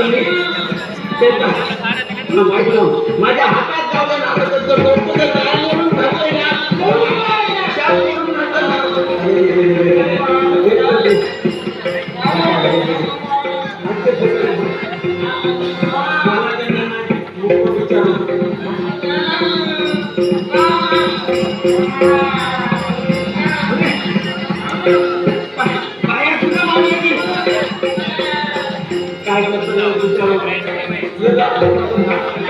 आता तर I'm going to go to.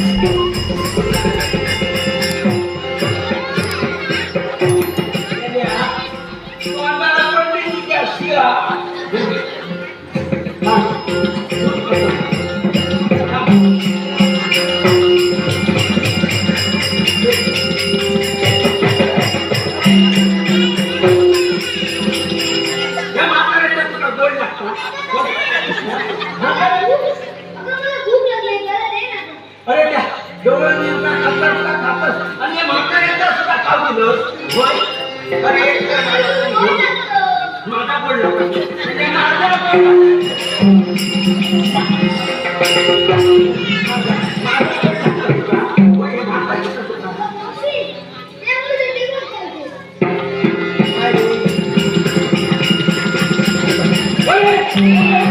Yeah.